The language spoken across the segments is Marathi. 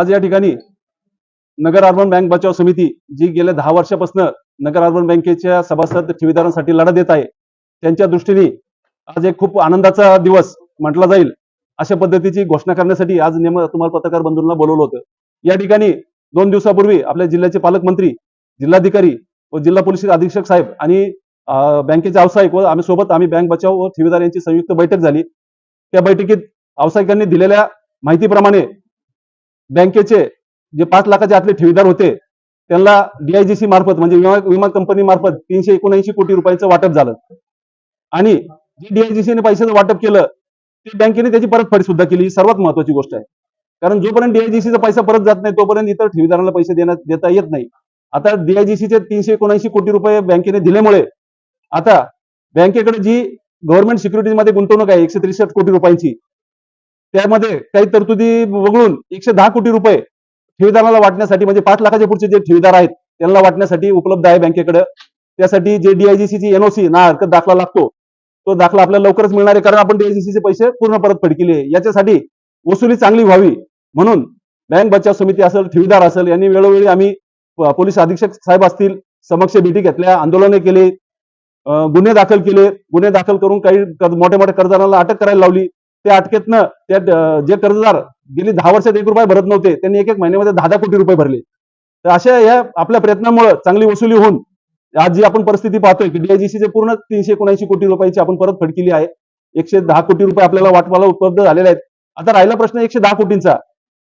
आज या ठिकाणी नगर अर्बन बँक बचाव समिती जी गेल्या दहा वर्षापासून नगर अर्बन बँकेच्या सभासद ठेवीदारांसाठी लढा देत आहे त्यांच्या दृष्टीने आज एक खूप आनंदाचा दिवस म्हटला जाईल अशा पद्धतीची घोषणा करण्यासाठी आज नेम तुम्हाला पत्रकार बंधूंना बोलवलं होतं. या ठिकाणी दोन दिवसापूर्वी आपल्या जिल्ह्याचे पालकमंत्री जिल्हाधिकारी व जिल्हा पोलीस अधीक्षक साहेब आणि बँकेचे व्यावसायिक व आम्ही सोबत आम्ही बँक बचाव व ठेवीदार यांची संयुक्त बैठक झाली. त्या बैठकीत व्यावसायिकांनी दिलेल्या माहितीप्रमाणे बँकेचे जे पाच लाखाचे आतले ठेवीदार होते त्यांना डीआयजीसी मार्फत म्हणजे विमा विमा कंपनी मार्फत तीनशे एकोणऐंशी कोटी रुपयांचं वाटप झालं. आणि जे डीआयजीसीने पैशाचं वाटप केलं ते बँकेने त्याची परतफेड सुद्धा केली. ही सर्वात महत्वाची गोष्ट आहे. कारण जोपर्यंत डीआयजीसीचा पैसा परत जात नाही तोपर्यंत इतर ठेवीदारांना पैसे देण्यात देता येत नाही. आता डीआयजीसीचे तीनशे एकोणऐंशी कोटी रुपये बँकेने दिल्यामुळे आता बँकेकडे जी गव्हर्नमेंट सिक्युरिटीजमध्ये गुंतवणूक आहे एकशे त्रेसष्ट कोटी रुपयांची त्यामध्ये काही तरतुदी वगळून एकशे दहा कोटी रुपये ठेवीदाराला वाटण्यासाठी म्हणजे पाच लाखाच्या पुढचे जे ठेवीदार आहेत त्यांना वाटण्यासाठी उपलब्ध आहे बँकेकडे. त्यासाठी जे डीआयजीसीची एनओसी ना हरकत दाखला लागतो तो दाखला आपल्याला लवकरच मिळणार आहे कारण आपण डीआयजीसीचे पैसे पूर्ण परतफेड केली केले याच्यासाठी वसुली चांगली व्हावी म्हणून बँक बचाव समिती असेल ठेवीदार असेल यांनी वेळोवेळी आम्ही पोलीस अधीक्षक साहेब असतील समक्ष भेटी घेतल्या आंदोलने केले गुन्हे दाखल केले. गुन्हे दाखल करून काही मोठ्या मोठ्या कर्जदारांना अटक करायला लावली. त्या अटकेतनं त्या जे कर्जदार गेली दहा वर्षात एक रुपये भरत नव्हते त्यांनी एक एक महिन्यामध्ये दहा दहा कोटी रुपये भरले. तर अशा या आपल्या प्रयत्नामुळे चांगली वसुली होऊन आज जी आपण परिस्थिती पाहतोय की डीआयजीसीचे पूर्ण तीनशे एकोणऐंशी कोटी रुपयाची आपण परतफेड केली आहे. एकशे दहा कोटी रुपये आपल्याला वाटपाला उपलब्ध झालेले आहेत. आता राहिला प्रश्न एकशे दहा कोटींचा.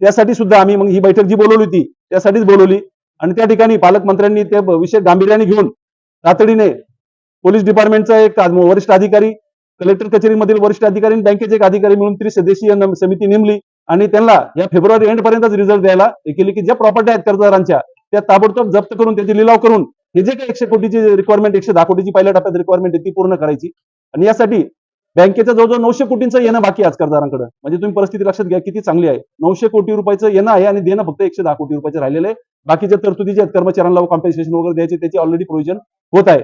त्यासाठी सुद्धा आम्ही मग ही बैठक जी बोलवली होती त्यासाठीच बोलवली. आणि त्या ठिकाणी पालकमंत्र्यांनी ते विषय गांभीर्याने घेऊन तातडीने पोलीस डिपार्टमेंटचा एक वरिष्ठ अधिकारी कलेक्टर कचेरीमधील वरिष्ठ अधिकारी बँकेचे एक अधिकारी मिळून त्रिसदस्यीय समिती नेमली आणि त्यांना या फेब्रुवारी एंड पर्यंतच रिझल्ट द्यायला हे केली की ज्या प्रॉपर्टी आहेत कर्जदारांच्या त्या ताबडतोब जप्त करून त्याचे लिलाव करून हे जे काही एकशे कोटीची रिक्वायरमेंट एकशे दहा कोटीची पहिल्या टप्प्यात रिक्वायरमेंट आहे ती पूर्ण करायची. आणि यासाठी बँकेचं जवळजवळ नऊशे कोटींचं येणं बाकी आज कर्जदारांकडे. म्हणजे तुम्ही परिस्थिती लक्षात घ्या किती चांगली आहे. नऊशे कोटी रुपयाचं येणं आहे आणि देणं फक्त एकशे दहा कोटी रुपयाचं राहिलेलं आहे. बाकीच्या तरतुदी जे आहेत कर्मचाऱ्यांना कॉम्पेन्सेशन वगैरे द्यायचे त्याची ऑलरेडी प्रोव्हिजन होत आहे.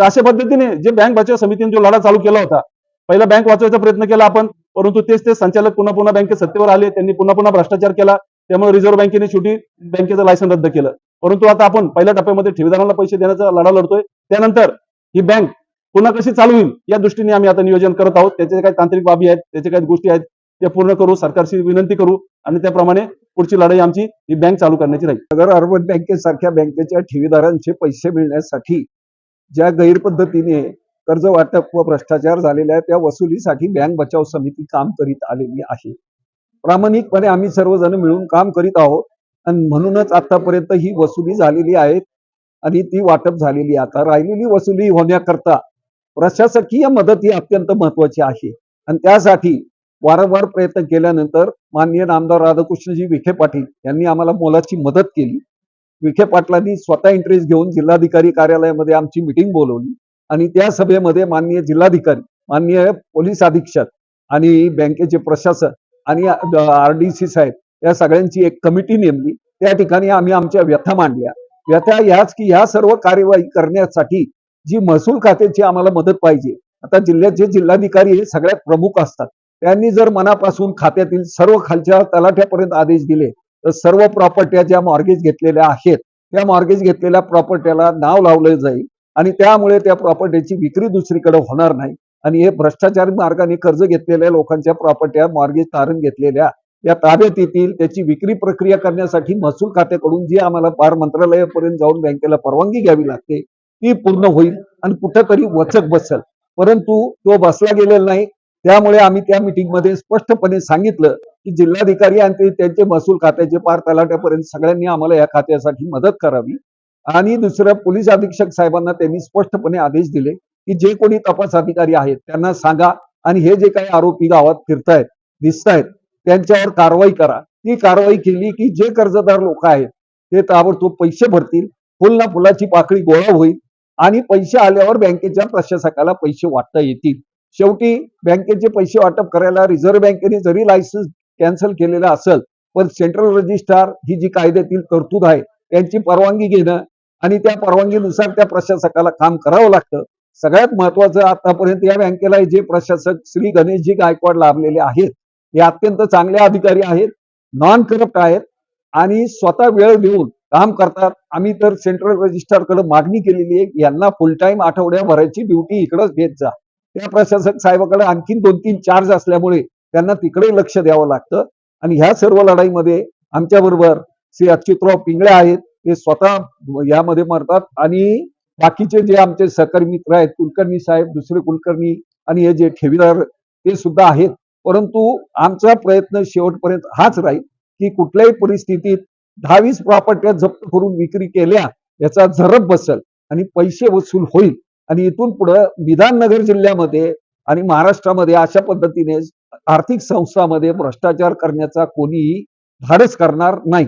तर अशा पद्धतीने जे बँक बचाव समितीने जो लढा चालू केला होता पहिला बँक वाचवायचा प्रयत्न केला आपण परंतु तेच ते संचालक पुन्हा पुन्हा बँकेत सत्तेवर आले त्यांनी पुन्हा पुन्हा भ्रष्टाचार केला त्यामुळे रिझर्व्ह बँकेने शेवटी बँकेचं लायसन रद्द केलं. परंतु आता आपण पहिल्या टप्प्यामध्ये ठेवीदारांना पैसे देण्याचा लढा लढतोय. त्यानंतर ही बँक पुन्हा कशी चालू होईल या दृष्टीने आम्ही आता नियोजन करत आहोत. त्याचे काही तांत्रिक बाबी आहेत त्याच्या काही गोष्टी आहेत त्या पूर्ण करू सरकारशी विनंती करू आणि त्याप्रमाणे पुढची लढाई आमची ही बँक चालू करण्याची राहील. नगर अर्बन बँकेसारख्या बँकेच्या ठेवीदारांचे पैसे मिळण्यासाठी ज्या गैरपद्धतीने कर्ज वाटप व भ्रष्टाचार झालेला आहे त्या वसुलीसाठी बँक बचाव समिती काम करीत आलेली आहे. प्रामाणिकपणे आम्ही सर्वजण मिळून काम करीत आहोत आणि म्हणूनच आतापर्यंत ही वसुली झालेली आहे आणि ती वाटप झालेली आहे. आता राहिलेली वसुली होण्याकरता प्रशासकीय मदत ही अत्यंत महत्वाची आहे. आणि त्यासाठी वारंवार प्रयत्न केल्यानंतर माननीय नामदार राधाकृष्णजी विखे पाटील यांनी आम्हाला मोलाची मदत केली. विखे पाटलांनी स्वतः इंटरेस्ट घेऊन जिल्हाधिकारी कार्यालयामध्ये आमची मिटिंग बोलवली. आणि त्या सभेमध्ये माननीय जिल्हाधिकारी माननीय पोलीस अधीक्षक आणि बँकेचे प्रशासक आणि आर डी सी साहेब या सगळ्यांची एक कमिटी नेमली. त्या ठिकाणी आम्ही आमच्या व्यथा मांडल्या. व्यथा याच की ह्या सर्व कार्यवाही करण्यासाठी जी महसूल खात्याची आम्हाला मदत पाहिजे. आता जिल्ह्याचे जिल्हाधिकारी हे सगळ्यात प्रमुख असतात त्यांनी जर मनापासून खात्यातील सर्व खालच्या तलाठ्यापर्यंत आदेश दिले तर सर्व प्रॉपर्ट्या ज्या मॉर्गेज घेतलेल्या आहेत त्या मॉर्गेज घेतलेल्या प्रॉपर्ट्याला नाव लावलं जाईल आणि त्यामुळे त्या प्रॉपर्टीची विक्री दुसरीकडे होणार नाही. आणि हे भ्रष्टाचार मार्गाने कर्ज घेतलेल्या लोकांच्या प्रॉपर्ट्या मॉर्गेज तारण घेतलेल्या या ताब्यात येतील त्याची विक्री प्रक्रिया करण्यासाठी महसूल खात्याकडून जी आम्हाला पार मंत्रालयापर्यंत जाऊन बँकेला परवानगी घ्यावी लागते ती पूर्ण होईल आणि कुठंतरी वचक बसल. परंतु तो बसला गेलेला नाही त्यामुळे आम्ही त्या मिटिंगमध्ये स्पष्टपणे सांगितलं की जिल्हाधिकारी आणि त्यांचे महसूल खात्याचे पार तलाट्यापर्यंत सगळ्यांनी आम्हाला या खात्यासाठी मदत करावी. आणि दुसरं पोलीस अधीक्षक साहेबांना त्यांनी स्पष्टपणे आदेश दिले की जे कोणी तपास अधिकारी आहेत त्यांना सांगा आणि हे जे काही आरोपी गावात फिरतायत दिसतायत त्यांच्यावर कारवाई करा. ती कारवाई केली की जे कर्जदार लोक आहेत ते ताबडतोब पैसे भरतील फुल ना फुलाची पाकळी गोळा होईल आणि पैसे आल्यावर बँकेच्या प्रशासकाला पैसे वाटता येतील. शेवटी बँकेचे पैसे वाटप करायला रिझर्व्ह बँकेने जरी लायसन्स कॅन्सल केलेलं असेल पण सेंट्रल रजिस्ट्रार ही जी कायद्यातील तरतूद आहे त्यांची परवानगी घेणं आणि त्या परवानगीनुसार त्या प्रशासकाला काम करावं लागतं. सगळ्यात महत्वाचं आतापर्यंत या बँकेला जे प्रशासक श्री गणेशजी गायकवाड लाभलेले आहेत हे अत्यंत चांगले अधिकारी आहेत नॉन करप्ट आहेत आणि स्वतः वेळ देऊन काम करतात. आम्ही तर सेंट्रल रजिस्ट्रारकडे मागणी केलेली आहे यांना फुल टाइम आठवड्याभराची ड्युटी इकडंच देत जा. त्या प्रशासक साहेबाकडे आणखीन दोन तीन चार्ज असल्यामुळे त्यांना तिकडे लक्ष द्यावं लागतं. आणि ह्या सर्व लढाईमध्ये आमच्या बरोबर श्री अच्युतराव पिंगळे आहेत. ते स्वतः यामध्ये मरतात. आणि बाकीचे जे आमचे सहकारी मित्र आहेत कुलकर्णी साहेब दुसरे कुलकर्णी आणि हे जे ठेवीदार ते सुद्धा आहेत. परंतु आमचा प्रयत्न शेवटपर्यंत हाच राहील की कुठल्याही परिस्थितीत दहावीस प्रॉपर्ट्या जप्त करून विक्री केल्या याचा झरप बसल आणि पैसे वसूल होईल. आणि इथून पुढं विधाननगर जिल्ह्यामध्ये आणि महाराष्ट्रामध्ये अशा पद्धतीने आर्थिक संस्थामध्ये भ्रष्टाचार करण्याचा कोणीही धाडस करणार नाही.